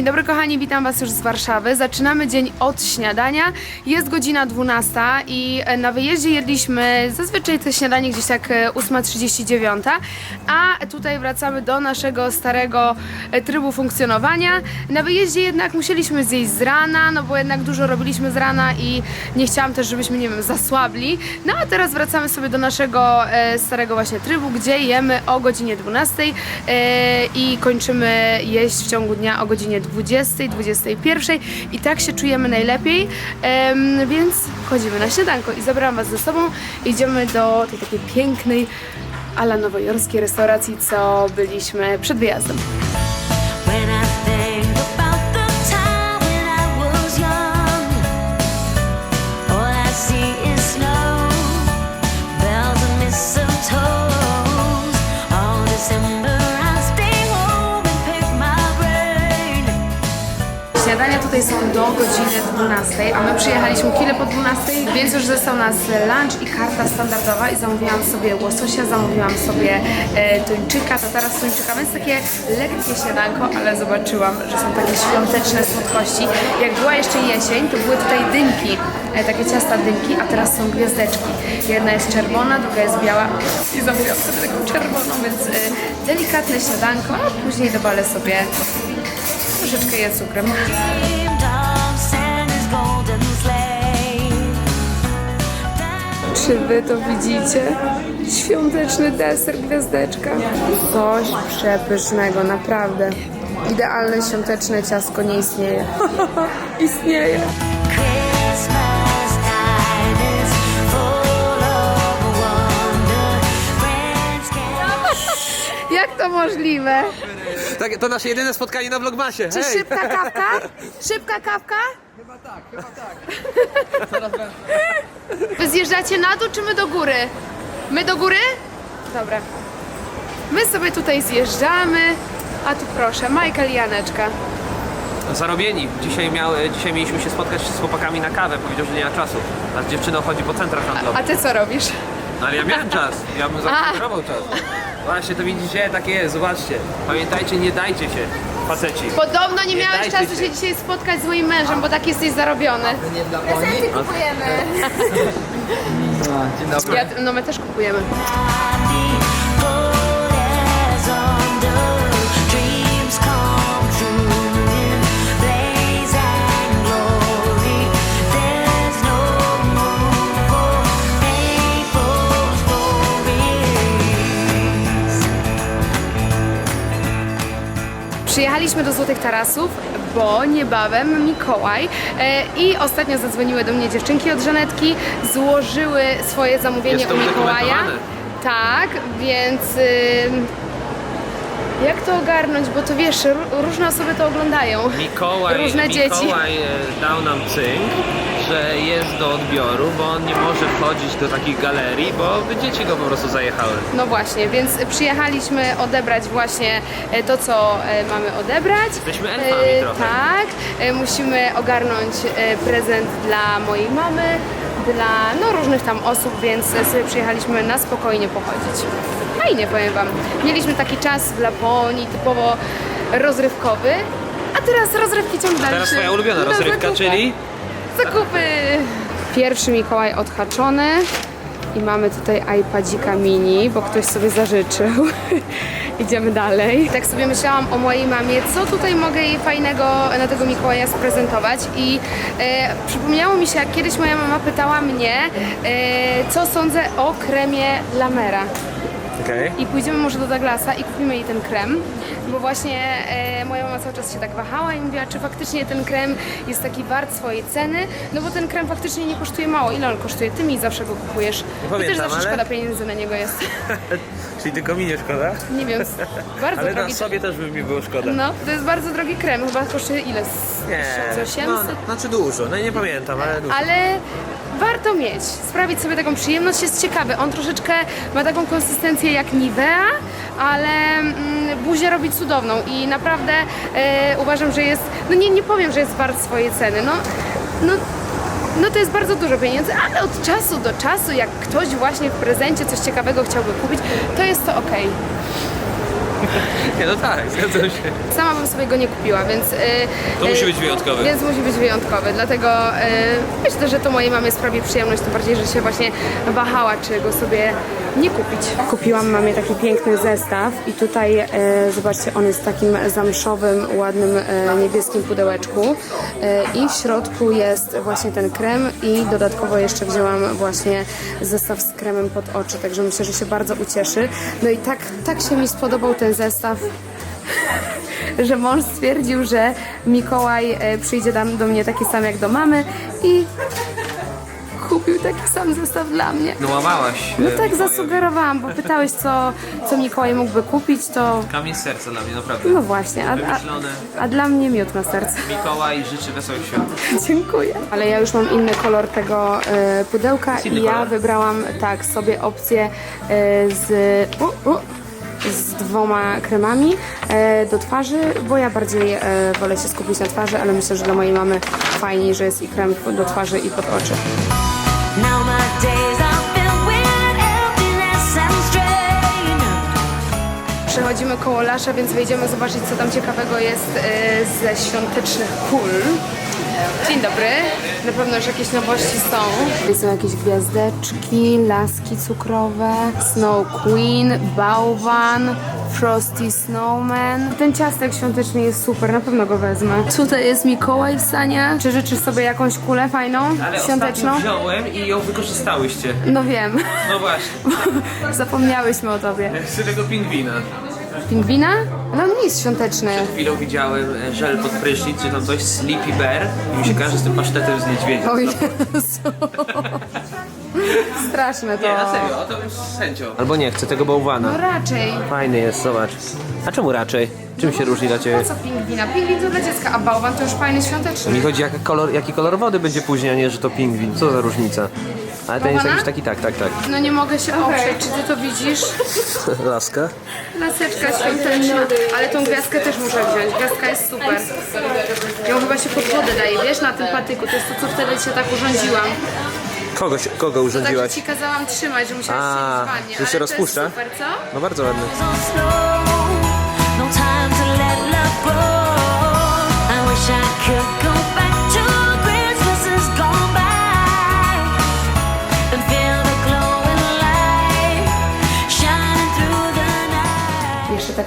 dzień dobry kochani, witam Was już z Warszawy. Zaczynamy dzień od śniadania. Jest godzina 12 i e, na wyjeździe jedliśmy zazwyczaj te śniadanie gdzieś tak e, 8.39, a tutaj wracamy do naszego starego e, trybu funkcjonowania. Na wyjeździe jednak musieliśmy zjeść z rana, no bo jednak dużo robiliśmy z rana i nie chciałam też, żebyśmy, nie wiem, zasłabli. No a teraz wracamy sobie do naszego e, starego właśnie trybu, gdzie jemy o godzinie 12 e, i kończymy jeść w ciągu dnia o godzinie 20, 21 i tak się czujemy najlepiej, więc wchodzimy na śniadanko i zabieram Was ze sobą. Idziemy do tej takiej pięknej, ala nowojorskiej restauracji, co byliśmy przed wyjazdem. Tutaj są do godziny 12, a my przyjechaliśmy chwilę po 12, więc już został nas lunch i karta standardowa i zamówiłam sobie łososia, zamówiłam sobie e, tuńczyka, tatara z tuńczyka, więc takie lekkie śniadanko, ale zobaczyłam, że są takie świąteczne słodkości. Jak była jeszcze jesień, to były tutaj dynki, e, takie ciasta dynki, a teraz są gwiazdeczki. Jedna jest czerwona, druga jest biała i zamówiłam sobie taką czerwoną, więc e, delikatne śniadanko, a później dobalę sobie troszeczkę je cukrem. Czy wy to widzicie? Świąteczny deser, gwiazdeczka. Coś przepysznego, naprawdę. Idealne świąteczne ciasko nie istnieje. istnieje. Jak to możliwe? Tak, to nasze jedyne spotkanie na Vlogmasie. Czy Hej! szybka kawka? Szybka kawka? Chyba tak, chyba tak. Wy zjeżdżacie na dół czy my do góry? My do góry? Dobra. My sobie tutaj zjeżdżamy. A tu proszę, Michael i Janeczka. Zarobieni. Dzisiaj, miały, dzisiaj mieliśmy się spotkać z chłopakami na kawę. Powiedział, że nie ma czasu. A z dziewczyną chodzi po centrach A handlowych. ty co robisz? No ale ja miałem czas. Ja bym zaproponował czas. Właśnie, to widzicie? Tak jest, zobaczcie. Pamiętajcie, nie dajcie się, faceci. Podobno nie Nie miałeś dajcie czasu się. się dzisiaj spotkać z moim mężem, bo tak jesteś zarobiony. Prezenty kupujemy. Dzień dobry. Ja, no my też kupujemy. Przyjechaliśmy do Złotych Tarasów, bo niebawem Mikołaj e, i ostatnio zadzwoniły do mnie dziewczynki od Żanetki, złożyły swoje zamówienie Jest to u Mikołaja. Tak, więc jak to ogarnąć, bo to wiesz, ró- różne osoby to oglądają. Mikołaj, Różne dzieci. Mikołaj e, dał nam cynk, że jest do odbioru, bo on nie może wchodzić do takich galerii, bo by dzieci go po prostu zajechały. No właśnie, więc przyjechaliśmy odebrać właśnie e, to, co e, mamy odebrać. Jesteśmy elfami E, trochę. Tak, musimy ogarnąć prezent dla mojej mamy, dla no, różnych tam osób, więc sobie przyjechaliśmy na spokojnie pochodzić. Fajnie, powiem Wam. Mieliśmy taki czas w Laponii, typowo rozrywkowy, a teraz rozrywki ciąg dalszy. Teraz twoja ulubiona Na rozrywka, zakupy. czyli? Zakupy! Pierwszy Mikołaj odhaczony i mamy tutaj iPadzika mini, bo ktoś sobie zażyczył. Idziemy dalej. Tak sobie myślałam o mojej mamie, co tutaj mogę jej fajnego na tego Mikołaja sprezentować i e, przypomniało mi się, jak kiedyś moja mama pytała mnie, e, co sądzę o kremie Lamera. Okej. I pójdziemy może do Douglasa i kupimy jej ten krem, bo właśnie e, moja mama cały czas się tak wahała i mówiła, czy faktycznie ten krem jest taki wart swojej ceny, no bo ten krem faktycznie nie kosztuje mało. Ile on kosztuje? Ty mi zawsze go kupujesz. I też pamiętam, zawsze ale- szkoda pieniędzy na niego jest. Czyli tylko mi nie szkoda? Nie wiem, bardzo Ale na drogi. sobie też by mi było szkoda. No, to jest bardzo drogi krem, chyba kosztuje ile? Z Nie, 1800? no, znaczy dużo, no nie pamiętam, ale dużo. ale warto mieć, sprawić sobie taką przyjemność, jest ciekawy. On troszeczkę ma taką konsystencję jak Nivea, ale mm, buzię robi cudowną i naprawdę e, uważam, że jest, no nie, nie powiem, że jest wart swojej ceny, no, no no to jest bardzo dużo pieniędzy, ale od czasu do czasu, jak ktoś właśnie w prezencie coś ciekawego chciałby kupić, to jest to ok. Nie, no tak, zgadzam się. Sama bym sobie go nie kupiła, więc... y, To musi y, być wyjątkowy. Więc musi być wyjątkowy, dlatego y, myślę, że to mojej mamie sprawi przyjemność, tym bardziej, że się właśnie wahała, czy go sobie nie kupić. Kupiłam mamie taki piękny zestaw i tutaj, e, zobaczcie, on jest w takim zamszowym, ładnym, e, niebieskim pudełeczku e, i w środku jest właśnie ten krem i dodatkowo jeszcze wzięłam właśnie zestaw z kremem pod oczy, także myślę, że się bardzo ucieszy. No i tak, tak się mi spodobał ten zestaw, że mąż stwierdził, że Mikołaj e, przyjdzie do mnie taki sam jak do mamy i kupił taki sam zestaw dla mnie. No łamałaś. No e, tak Mikołajowi. zasugerowałam, bo pytałeś, co, co Mikołaj mógłby kupić, to Kamień z serca dla mnie, naprawdę. no właśnie, a, a, Wymyślone. a dla mnie miód na serce. Mikołaj życzy wesołych świąt. Dziękuję. Ale ja już mam inny kolor tego e, pudełka inny i ja kolor? wybrałam tak sobie opcję e, z, u, u, z dwoma kremami e, do twarzy, bo ja bardziej e, wolę się skupić na twarzy, ale myślę, że dla mojej mamy fajniej, że jest i krem do twarzy i pod oczy. Now my days are filled with emptiness and strain. Przechodzimy koło Lasza, więc wejdziemy zobaczyć, co tam ciekawego jest e, ze świątecznych kul. Dzień dobry. Na pewno już jakieś nowości są. Są jakieś gwiazdeczki, laski cukrowe, Snow Queen, bałwan, Frosty Snowman. Ten ciastek świąteczny jest super, na pewno go wezmę. Tutaj jest Mikołaj w Sania. Czy życzysz sobie jakąś kulę fajną, Ale świąteczną? ostatnio wziąłem i ją wykorzystałyście. No wiem, No właśnie. zapomniałyśmy o tobie. Chcę tego pingwina. Pingwina? No on nie jest świąteczny. Chwilą widziałem e, żel pod prysznic, czy tam coś, Sleepy Bear i mi się każe z tym pasztetem z niedźwiedzia. O Jezu. Straszne to. Nie, na serio, to już z chęcią. Albo nie, chcę tego bałwana. No raczej. Fajny jest, zobacz. A czemu raczej? Czym się różni dla ciebie? Po co pingwina? Pingwin to dla dziecka, a bałwan to już fajny świąteczny. Mi chodzi jaki kolor, jaki kolor wody będzie później, a nie, że to pingwin. Co za różnica? Ale ten jest Bałwana? jakiś taki, tak, tak, tak. No nie mogę się oprzeć, czy ty to widzisz? Laska. Laseczka świąteczna, ale tą gwiazdkę też muszę wziąć. Gwiazdka jest super. Ją chyba się pod wodę daje, wiesz, na tym patyku. To jest to, co wtedy się tak urządziłam. Kogo, się- kogo To tak, że urządziłaś? ci kazałam trzymać, że musiałaś A, siedzieć w wannie. że się Ale to rozpuszcza? jest super, co? No bardzo ładny.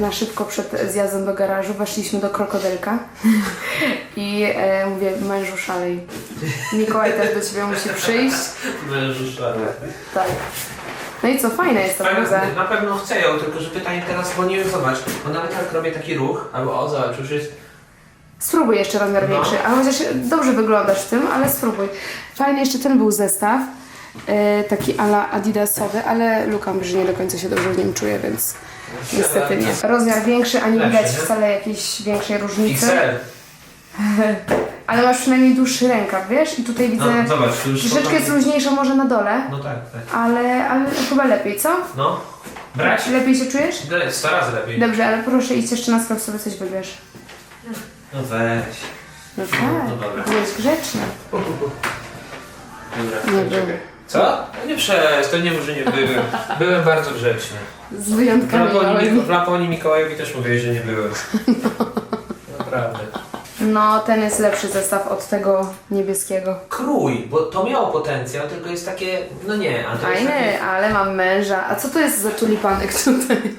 Tak na szybko przed zjazdem do garażu weszliśmy do krokodylka i e, mówię, mężu szalej. Mikołaj też do ciebie musi przyjść. Mężu szary. Tak. No i co, fajna jest ta bluza. Na pewno chcę ją, tylko że pytanie teraz, bo nie wiem, zobacz, bo nawet jak robię taki ruch, albo o, zobacz, już jest... Spróbuj jeszcze rozmiar No. większy, a chociaż dobrze wyglądasz w tym, ale spróbuj. Fajny jeszcze ten był zestaw, taki ala adidasowy, ale Luka mówi, że nie do końca się dobrze w nim czuje, więc niestety nie. Rozmiar większy, a nie widać wcale jakiejś większej różnicy. Ale masz przynajmniej dłuższy rękaw, wiesz? I tutaj widzę, No, zobacz, tu już troszeczkę jest luźniejsza może na dole, No tak, tak. ale, ale chyba lepiej, co? No. Brać? Lepiej się czujesz? Le- Sto razy lepiej. Dobrze, ale proszę idź jeszcze na sklep sobie coś wybierz. No weź. No tak, no dobra. byłeś grzeczny. Dobra, Nie był. Co? No nie przez, to nie może nie byłem. Byłem bardzo grzeczny. Z W wyjątkami Laponii, małymi. w Laponii Mikołajowi też mówiłeś, że nie byłem. Naprawdę. No, ten jest lepszy zestaw od tego niebieskiego. Krój, bo to miało potencjał, tylko jest takie, no nie, a to jest takie... Fajny, ale mam męża. A co to jest za tulipanek tutaj?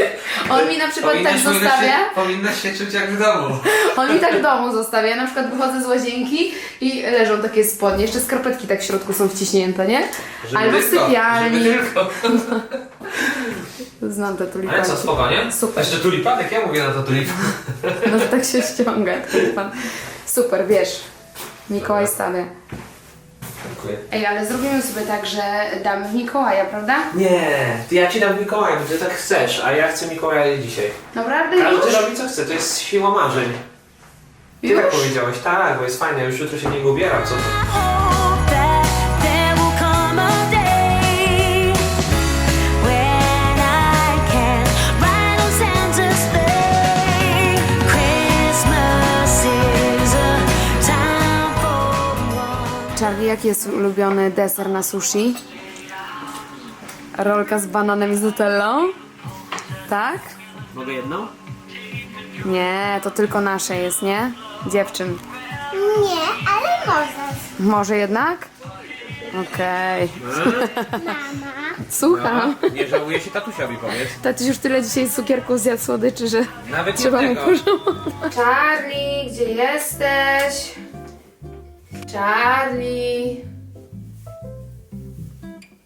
On mi na przykład tak zostawia. powinnaś się czuć jak w domu. On mi tak w domu zostawia. Ja na przykład wychodzę z łazienki i leżą takie spodnie. Jeszcze skarpetki tak w środku są wciśnięte, nie? Albo w sypialni. Żeby tylko. Znam te Ale tulipanki. co, spoko, nie? Super. Jeszcze tulipanek, ja mówię na to tulipan. No że tak się ściąga tulipan. Super, wiesz. Mikołaj stawia. Ej, ale zrobimy sobie tak, że damy w Mikołaja, prawda? Nie, ty ja ci dam Mikołaja, bo ty tak chcesz, a ja chcę Mikołaja dzisiaj. Naprawdę już? Każdy robi co chce, to jest siła marzeń. Ty Już? tak powiedziałeś, tak, bo jest fajnie, już jutro się w niego ubieram, co to? Charlie, jaki jest ulubiony deser na sushi? Rolka z bananem i z nutellą? Tak? Mogę jedną? Nie, to tylko nasze jest, nie? Dziewczyn. Nie, ale możesz. Może jednak? Okej. Mama. Słucham. Nie żałuję się tatusiowi powiedz. Tatuś już tyle dzisiaj cukierków zjadł słodyczy, że Nawet trzeba mu jednego. Charlie, gdzie jesteś? Charlie.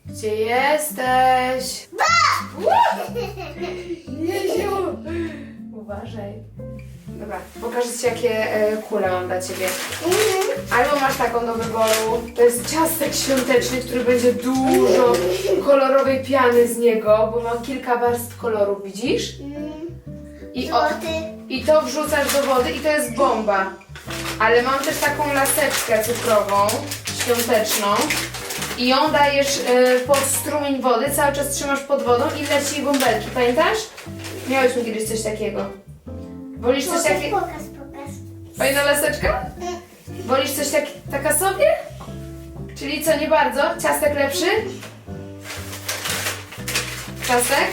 Gdzie jesteś? Jeziu! Uważaj. Dobra, pokażę Ci jakie e, kule mam dla Ciebie. Albo masz taką do wyboru. To jest ciastek świąteczny, który będzie dużo kolorowej piany z niego, bo ma kilka warstw koloru, widzisz? I, o, Złoty. I to wrzucasz do wody i to jest bomba. Ale mam też taką laseczkę cukrową, świąteczną. I ją dajesz e, pod strumień wody, cały czas trzymasz pod wodą i leci bąbelki, pamiętasz? Miałeś mi kiedyś coś takiego. Wolisz coś Pokaż, takiego? pokaż, pokaż. Fajna laseczka? Wolisz coś tak, taka sobie? Czyli co, nie bardzo? Ciastek lepszy? Ciastek?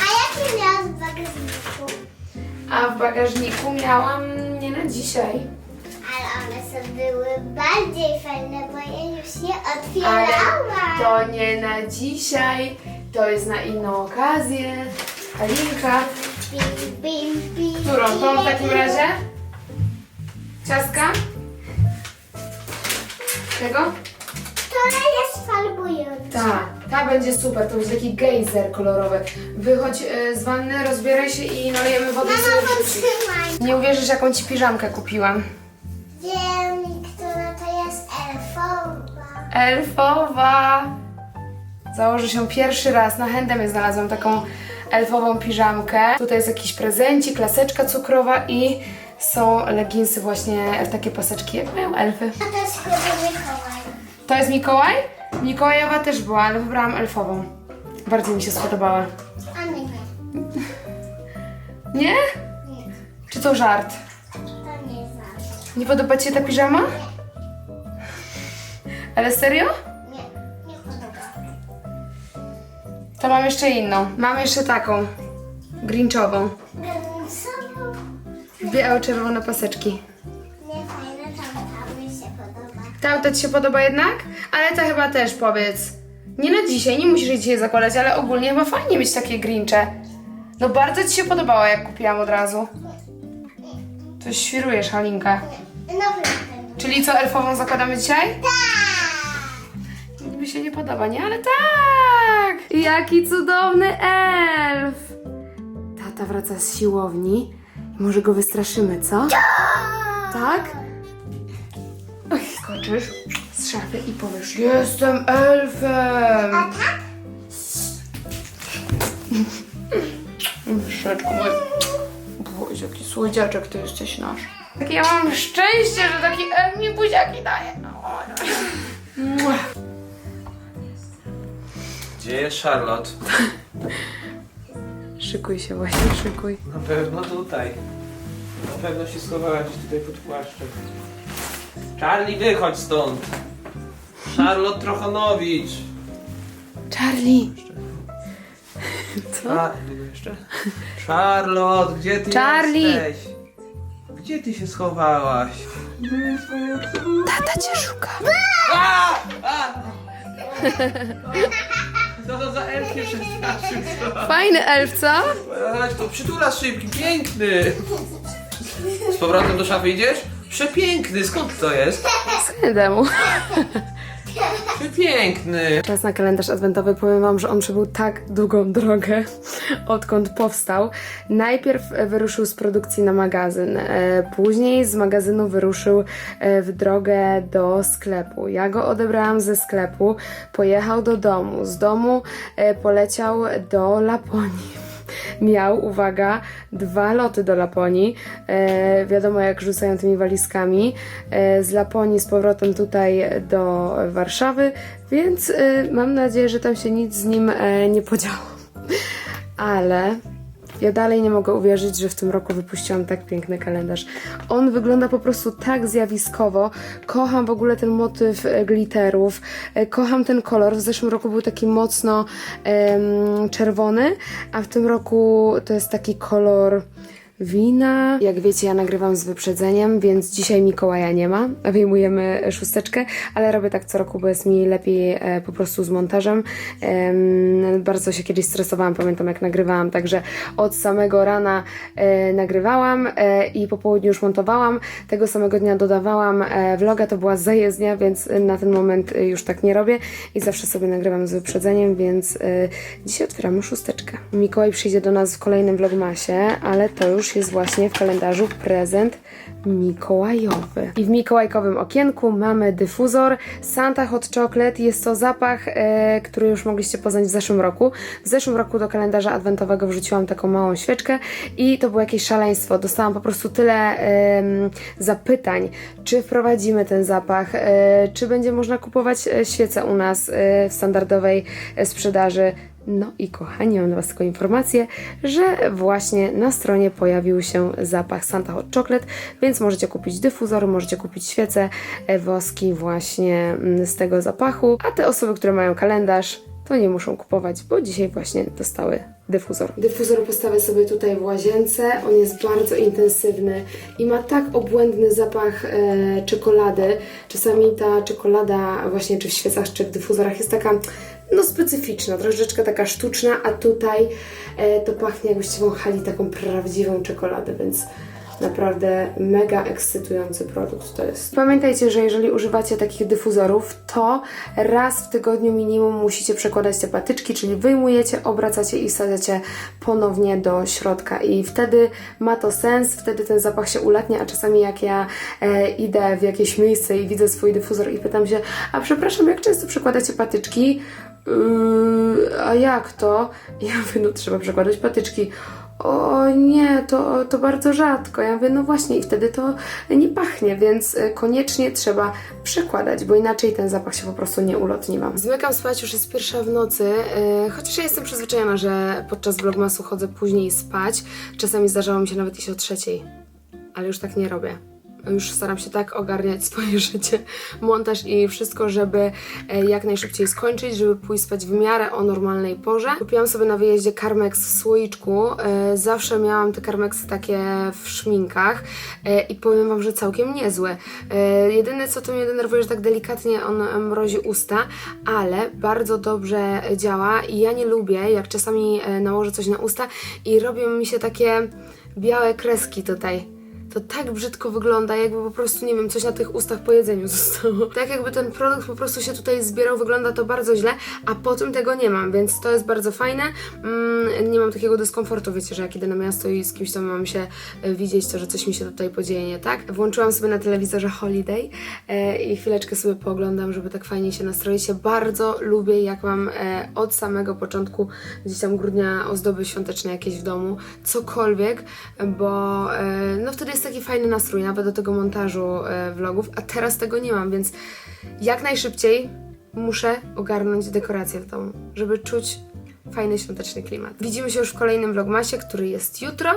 A jakie miałaś w bagażniku? A w bagażniku miałam na dzisiaj. Ale one są były bardziej fajne, bo ja już nie Ale otwierałam. to nie na dzisiaj, to jest na inną okazję. Halinka, Bim, bim, bim, którą? Tą w takim razie? Ciastka? Tego? Która jest farbująca. Tak, ta będzie super, to będzie taki gejzer kolorowy. Wychodź e, z wanny, rozbieraj się i nalejemy wodę i Mama, sobie wrzucisz. Nie uwierzysz, jaką ci piżamkę kupiłam. Wiem, która to jest elfowa. Elfowa! Założę się pierwszy raz. Na Handemie znalazłam taką elfową piżamkę. Tutaj jest jakiś prezencik, laseczka cukrowa i są leginsy właśnie takie paseczki, jak mają elfy. A to jest chyba Mikołaj. To jest Mikołaj? Mikołajowa też była, ale wybrałam elfową. Bardzo mi się spodobała. A my nie. Nie? Nie, Czy to żart? to nie znam. Nie podoba Ci się ta piżama? Ale serio? Nie, nie podoba. To mam jeszcze inną. Mam jeszcze taką. Grinchową. Są Biało-czerwone paseczki. Ta auto Ci się podoba jednak? Ale ta chyba też powiedz. Nie na dzisiaj, nie musisz jej dzisiaj zakładać, ale ogólnie chyba fajnie mieć takie grincze. No bardzo Ci się podobała, jak kupiłam od razu. To świrujesz, Halinka. Czyli co, elfową zakładamy dzisiaj? Tak! Mi się nie podoba, nie? Ale tak! Jaki cudowny elf! Tata wraca z siłowni może go wystraszymy, co? Tak? Oj, skoczysz z szafy i powiesz, jestem elfem! A tak? Myszeczku mój. Boże, jaki słodziaczek to jesteś nasz. Takie ja mam szczęście, że taki elf mi buziaki daje. Mua. Gdzie jest Charlotte? Szykuj się właśnie, szykuj. Na pewno tutaj. Na pewno się schowałaś tutaj pod płaszczem. Charlie, wychodź stąd! Charlotte Trochonowicz! Charlie! Co? A, jeszcze? Charlotte, gdzie ty Charlie! jesteś? Gdzie ty się schowałaś? Gdzie jest moja córka? Tata cię szuka. A! A! Co to za elf się przestraszył? co? Fajny elf, co? Chodź tu, przytulasz szybki, piękny! Z powrotem do szafy idziesz? Przepiękny, skąd to jest? Temu. Przepiękny! Czas na kalendarz adwentowy. Powiem Wam, że on przebył tak długą drogę, odkąd powstał. Najpierw wyruszył z produkcji na magazyn, e, później z magazynu wyruszył e, w drogę do sklepu. Ja go odebrałam ze sklepu, pojechał do domu. Z domu e, poleciał do Laponii. Miał, uwaga, dwa loty do Laponii. E, wiadomo, jak rzucają tymi walizkami. E, z Laponii z powrotem tutaj do Warszawy, więc e, mam nadzieję, że tam się nic z nim e, nie podziało. Ale Ja dalej nie mogę uwierzyć, że w tym roku wypuściłam tak piękny kalendarz. On wygląda po prostu tak zjawiskowo. Kocham w ogóle ten motyw e, glitterów. E, Kocham ten kolor. W zeszłym roku był taki mocno czerwony, a w tym roku to jest taki kolor wina. Jak wiecie, ja nagrywam z wyprzedzeniem, więc dzisiaj Mikołaja nie ma. Wyjmujemy szósteczkę, ale robię tak co roku, bo jest mi lepiej e, po prostu z montażem. Em, bardzo się kiedyś stresowałam, pamiętam jak nagrywałam, także od samego rana e, nagrywałam e, i po południu już montowałam. Tego samego dnia dodawałam vloga, to była zajezdnia, więc na ten moment już tak nie robię i zawsze sobie nagrywam z wyprzedzeniem, więc dzisiaj otwieramy szósteczkę. Mikołaj przyjdzie do nas w kolejnym vlogmasie, ale to już jest właśnie w kalendarzu prezent mikołajowy. I w mikołajkowym okienku mamy dyfuzor Santa Hot Chocolate. Jest to zapach, e, który już mogliście poznać w zeszłym roku. W zeszłym roku do kalendarza adwentowego wrzuciłam taką małą świeczkę i to było jakieś szaleństwo. Dostałam po prostu tyle em, zapytań, czy wprowadzimy ten zapach, e, czy będzie można kupować e, świece u nas e, w standardowej e, sprzedaży. No i kochani, mam dla Was taką informację, że właśnie na stronie pojawił się zapach Santa Hot Chocolate, więc możecie kupić dyfuzor, możecie kupić świece, e, woski właśnie mm, z tego zapachu, a te osoby, które mają kalendarz, to nie muszą kupować, bo dzisiaj właśnie dostały dyfuzor. Dyfuzor postawię sobie tutaj w łazience, on jest bardzo intensywny i ma tak obłędny zapach e, czekolady. Czasami ta czekolada właśnie czy w świecach, czy w dyfuzorach jest taka no specyficzna, troszeczkę taka sztuczna, a tutaj e, to pachnie jakbyście wąchali taką prawdziwą czekoladę, więc naprawdę mega ekscytujący produkt to jest. Pamiętajcie, że jeżeli używacie takich dyfuzorów, to raz w tygodniu minimum musicie przekładać te patyczki, czyli wyjmujecie, obracacie i wsadzacie ponownie do środka i wtedy ma to sens, wtedy ten zapach się ulatnia, a czasami jak ja e, idę w jakieś miejsce i widzę swój dyfuzor i pytam się, a przepraszam, jak często przekładacie patyczki? Yy, a jak to? Ja mówię, no trzeba przekładać patyczki. O nie, to, to bardzo rzadko. Ja mówię, no właśnie, i wtedy to nie pachnie, więc y, koniecznie trzeba przekładać, bo inaczej ten zapach się po prostu nie ulotni Wam. Zmykam spać, już jest pierwsza w nocy, yy, chociaż ja jestem przyzwyczajona, że podczas vlogmasu chodzę później spać. Czasami zdarzało mi się nawet iść o trzeciej, ale już tak nie robię. Już staram się tak ogarniać swoje życie, montaż i wszystko, żeby e, jak najszybciej skończyć, żeby pójść spać w miarę o normalnej porze. Kupiłam sobie na wyjeździe Carmex w słoiczku. E, Zawsze miałam te Carmexy takie w szminkach e, i powiem Wam, że całkiem niezłe. Jedyne co to mnie denerwuje, że tak delikatnie on mrozi usta, ale bardzo dobrze działa i ja nie lubię, jak czasami nałożę coś na usta i robią mi się takie białe kreski tutaj to tak brzydko wygląda, jakby po prostu, nie wiem, coś na tych ustach po jedzeniu zostało. Tak jakby ten produkt po prostu się tutaj zbierał, wygląda to bardzo źle, a potem tego nie mam, więc to jest bardzo fajne. Mm, nie mam takiego dyskomfortu, wiecie, że jak idę na miasto i z kimś tam mam się e, widzieć, to że coś mi się tutaj podzieje nie tak. Włączyłam sobie na telewizorze Holiday e, i chwileczkę sobie pooglądam, żeby tak fajnie się nastroić. Ja bardzo lubię, jak mam e, od samego początku gdzieś tam grudnia ozdoby świąteczne jakieś w domu, cokolwiek, bo e, no wtedy jest taki fajny nastrój, nawet do tego montażu e, vlogów, a teraz tego nie mam, więc jak najszybciej muszę ogarnąć dekoracje w domu, żeby czuć fajny świąteczny klimat. Widzimy się już w kolejnym vlogmasie, który jest jutro,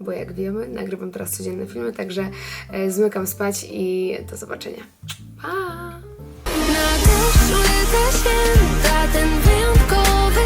bo jak wiemy, nagrywam teraz codzienne filmy, także e, zmykam spać i do zobaczenia. Pa! Ten wyjątkowy